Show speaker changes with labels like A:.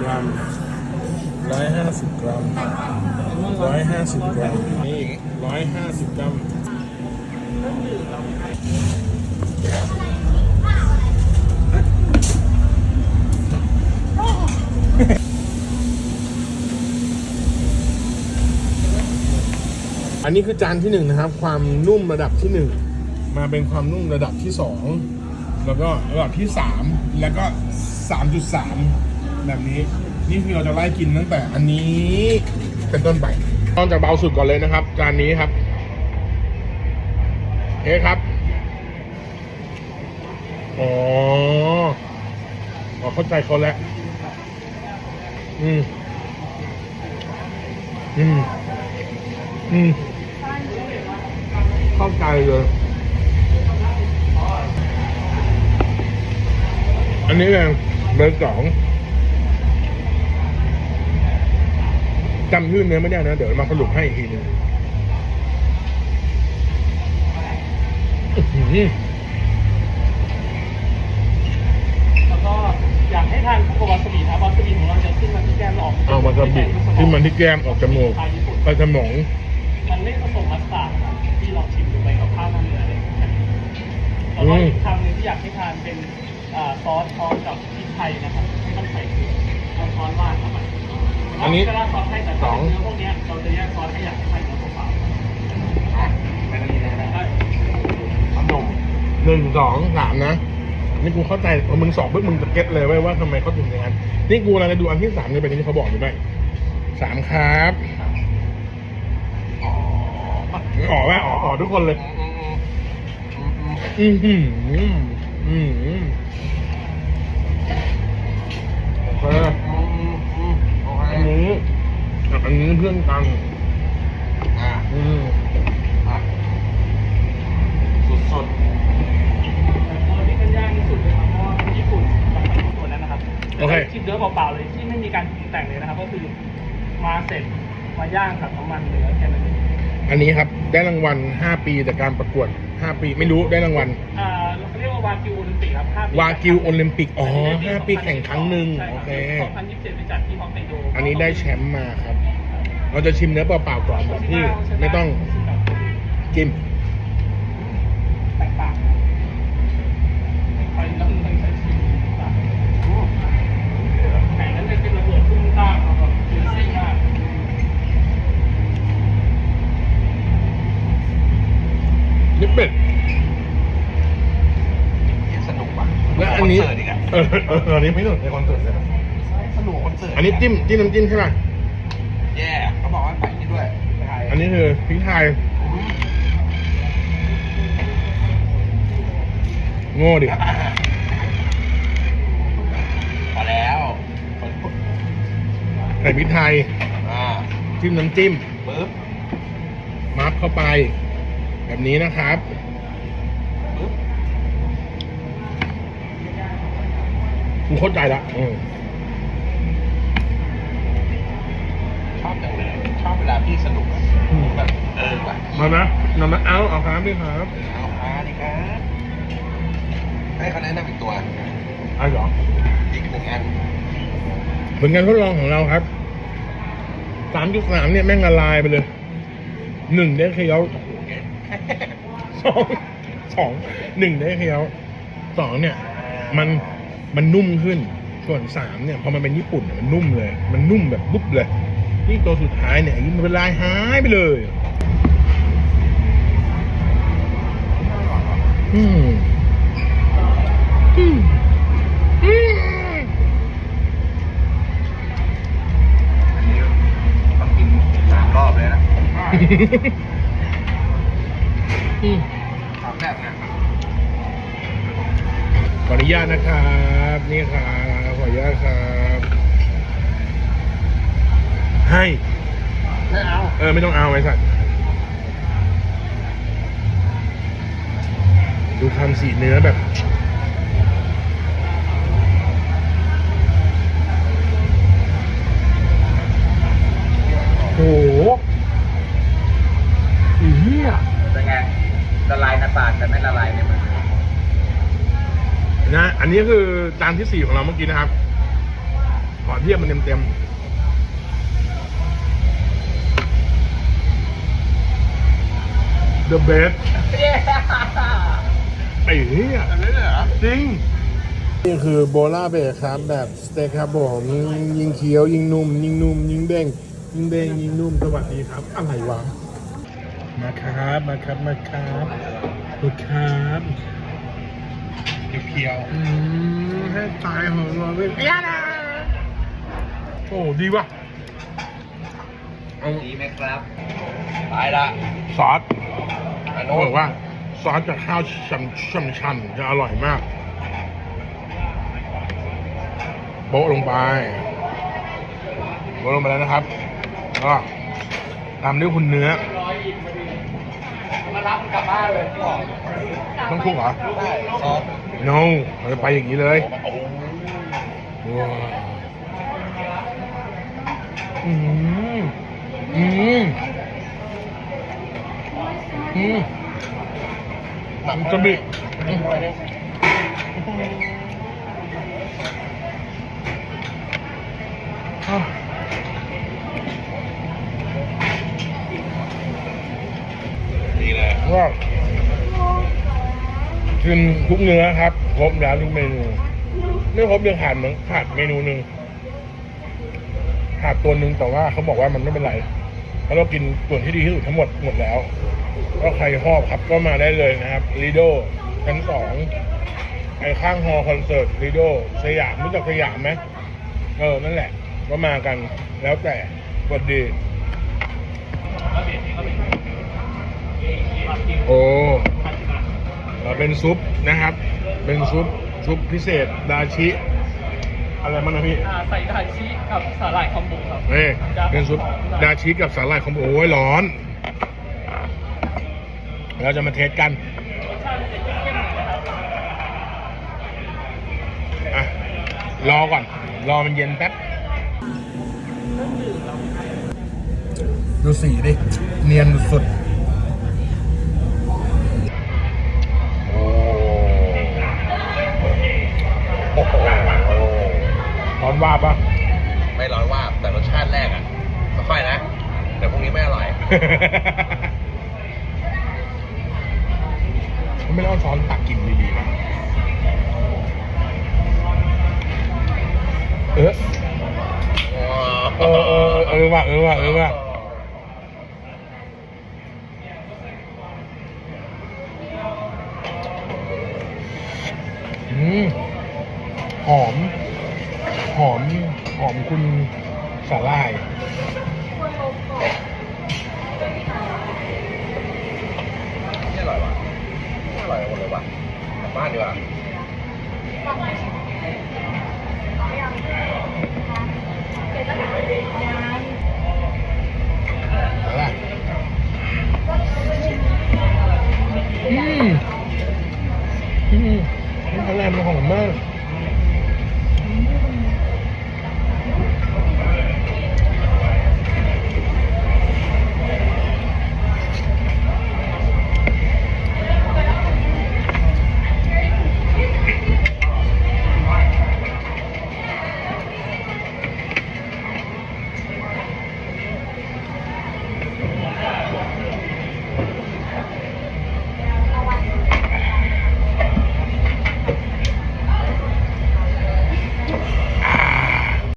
A: กรัมร้อยห้าสิบกรัมร้อยห้าสิบกรัมนี่ร้อยห้าสิบกรัมอันนี้คือจานที่หนึ่งนะครับ ความนุ่มระดับที่หนึ่งมาเป็นความนุ่มระดับที่สองแล้วก็ระดับที่สามแล้วก็สามจุดสาม แบบนี้ นี่คือเราจะไล่กินตั้งแต่อันนี้เป็นต้นไปต้องจากเบาสุดก่อนเลยนะครับ จานนี้ครับเฮ้ครับอ๋ออ๋อเข้าใจเขาแล้วอืมอืมอืมเข้าใจเลยอันนี้เองเบอร์สอง จำชื่อเนื้อไม่ได้นะ เดี๋ยวมาสรุปให้อีกทีหนึงอื้อหือ
B: แล้วก็อยากให้ทานโกวาซาบินะวาซาบิของเราจะขึ้นมาที่แก้มเราออก
A: เอามาสบิที่มันที่แก้มออกจมูก
B: ไทยญี่ปุ่น
A: ไปสมอง
B: มันไม่ผสมมัสตาร์ดนะครับที่ลองชิมดูไปกับข้าวมันเหนือเลยแล้วก็อีกคำหนึงที่อยากให้ทานเป็นอ่าซอสพร้อมกับพริกไทยนะครับไม่ต้องใส่เกลือเอาช้อนราดเข้าไป
A: อันนี้
B: ก็ราดซอสให้แต่
A: สอง
B: เนื้อพวกเนี้ยเราจะแยกซอสให้อยากให้ทานเนื้อเปล่าๆ
C: ไม่ต้องมีอะไรนะ
B: ได้
C: ขนม
A: หนึ่งสองสามนะนี่กูเข้าใจพอมึงสองปุ๊บมึงจะเก็ตเลยเว้ยว่าทำไมเขาถึงอย่างนั้นนี่กูกำลังจะดูอันที่สามเนี่ยเป็นอย่างที่เขาบอกหรือไม่สามครับ
C: อ๋อ
A: ออกไหมออกออกทุกคนเลย
C: อืมอืมอืม
A: อืมอืมอืมโอเค
C: อืมอืมอืมโอเค
A: อันนี้กับ อันนี้เพื่อนกัน
C: อะ
A: อืม
C: อะสุดสุด
B: ตัวที่มันยากที่สุดเลยครับเพราะว่าญี่ปุ่นกับตัวนั้นนะครับ
A: โอเค
B: ชิมเนื้อเปล่าๆเลยที่ไม่มีการปรุงแต่งเลยนะครับ ก็คือมาเสร็จมาย่างกับน้ำมันเนื้อแค่นั้นเอง
A: อันนี้ครับ ได้รางวัลห้าปีจากการประกวดห้าปีไม่รู้ได้รางวัล
B: อ่าเราเรียกว่าวากิวโอลิมปิกครับห้ปี
A: วากิวโอลิมปิก อ๋อห้าปีแข่งครั้งหนึ่ง
B: ใช่
A: โอเค
B: รับ2027ไปจัดที่ฮอกไกโด
A: อันนี้ได้แชมป์มาครับ เราจะชิมเนื้อเปล่าๆก่อนแบบที่ไม่ต้องจิ้ม
B: แตกต่างไปแล้วมันใช้ชีวิตต่างแข่งนั้นเลยเป็นระเบิดตุ้มต้ามครับแบบคือซิ่งมาก
A: นี่เป็ด
C: สนุกว่ะ
A: และอันนี้
C: คเสิร์ตอีกอะ
A: เออเอออันนี้ไม่หนุนในคอนเสิร์ตเลยนะ
C: สนุกคอนเสิร์ต
A: อันนี้จิ้มจิ้มน้ำจิ้มใช่ไหม
C: แอัน
A: นี้คือพริกไทย โง่ดิ
C: พอแล้ว
A: ใส่พริกไทย
C: อ่า
A: จิ้มน้ำจิ้ม
C: ปึ๊บ
A: มัฟเข้าไป แบบนี้นะครับ
C: ปึ๊บ
A: กูเข้าใจละอืม
C: ชอบจังเลย ชอบเวลาพี่สนุกอะแบบเออว่ะ
A: มานะนำมาเอาเอาครับนี่ครับ
C: เอาพาดิครับ ให้เขาแนะนำอีกตัว
A: อันเหรอ
C: อีกหนึ่งอัน
A: ผลงานทดลองของเราครับสามจุดสามเนี่ยแม่งละลายไปเลยหนึ่งได้เคี้ยวสองสองหนึ่งได้เคี้ยวสองเนี่ย มันมันนุ่มขึ้นส่วนสามเนี่ยพอมันเป็นญี่ปุ่นเนี่ยมันนุ่มเลย มันนุ่มแบบปุ๊บเลย นี่ตัวสุดท้ายเนี่ยมันเป็นลายหายไปเลย อืมอืมอืม
C: อันนี้ต้องกินสามรอบเลยนะ
A: อืม
C: สามแบบนะ
A: ขออนุญาตนะครับ นี่ครับขออนุญาตครับ ให้
C: ไม่เอา
A: เออ ไม่ต้องเอาไอ้สัตว์ดูความสีเนื้อแบบ โหอีเหี้ย
C: เป็นไงละลายในปากแต่ไม่ละลายในมือ
A: นะ อันนี้คือจานที่สี่ของเราเมื่อกี้นะครับ ขอเทียบมันเต็มๆ The best ไอ้เหี้ย
C: อันนี้เลยเหรอ
A: จริง นี่คือโบล่าเบสครับแบบสเต็กครับผมยิงเคี้ยว ยิงนุ่ม ยิงนุ่ม ยิงเด้ง ยิงเด้ง ยิงนุ่ม สวัสดีครับ อะไรวะ มาครับ มาครับ มาครับมาครับ
C: เคียว
A: อืมให้ตายเหอะเราเป็นยาดาโอ้ดีว่ะเอา
C: ๆดีไหมครับ ตายละ
A: ซอส
C: อัน
A: เขา
C: โน้
A: บอกว่าซอสกับข้าวช่ำช่ำชันจะอร่อยมาก โบ๊ะลงไป โบ๊ะลงไปแล้วนะครับแล้วก็ตามด้วยคุณเนื้อ
B: มารับกลับบ้านเลย
A: ต้องคลุกเหรอ
C: ได้ซอส
A: no เราจะไปอย่างนี้เลย
C: โอ้โห
A: ว้าวอืม อืมอืมมันจะบิด
C: อืม
A: อะ
C: ดีเลย
A: ก็กินทุกเนื้อครับครบแล้วทุกเมนูไม่ครบยังขาดเหมือนขาดเมนูหนึ่งขาดตัวหนึ่งแต่ว่าเขาบอกว่ามันไม่เป็นไร เพราะเรากินส่วนที่ดีที่สุดทั้งหมดหมดแล้ว ก็ใครชอบครับก็มาได้เลยนะครับลีโดชั้นสองไอ้ข้างฮอลคอนเสิร์ตลีโดสยามรู้จักสยามไหมเออ นั่นแหละ ก็มากันแล้วแต่สวัสดี โอ้เราเป็นซุปนะครับ เป็นซุปซุปพิเศษ ดาชิ อะไรบ้างนะพี่
B: อ่าใส่ดาชิกับสาหร่ายคอมโบครับ
A: เอ้ยเป็นซุปดาชิกับสาหร่ายคอมโบโอ้ยร้อน เราจะมาเทสกัน
B: รสชาติมันจะเข้มๆหน่อยนะครับ
A: อะรอก่อน รอมันเย็นแป๊บดูสีดิ เนียนสุด ว่าปะ
C: ไม่ร้อนว่าบแต่รสชาติแรกอะค่อยๆนะ แต่พรุ่งนี้ไม่อร่อย
A: เขาไม่ได้เอาช้อนตักกินดีๆป่ะเออเออเออเออว่ะเออว่ะเออว่ะอืมหอมหอมห อมคุณสาล่าย
C: ไม่อร่อยว่ะไม่อร่อยหมดเลยว่ะกลับบ้านดีกว่า
D: เอาล่ะอืมอืมอร่อยมันหอมมาก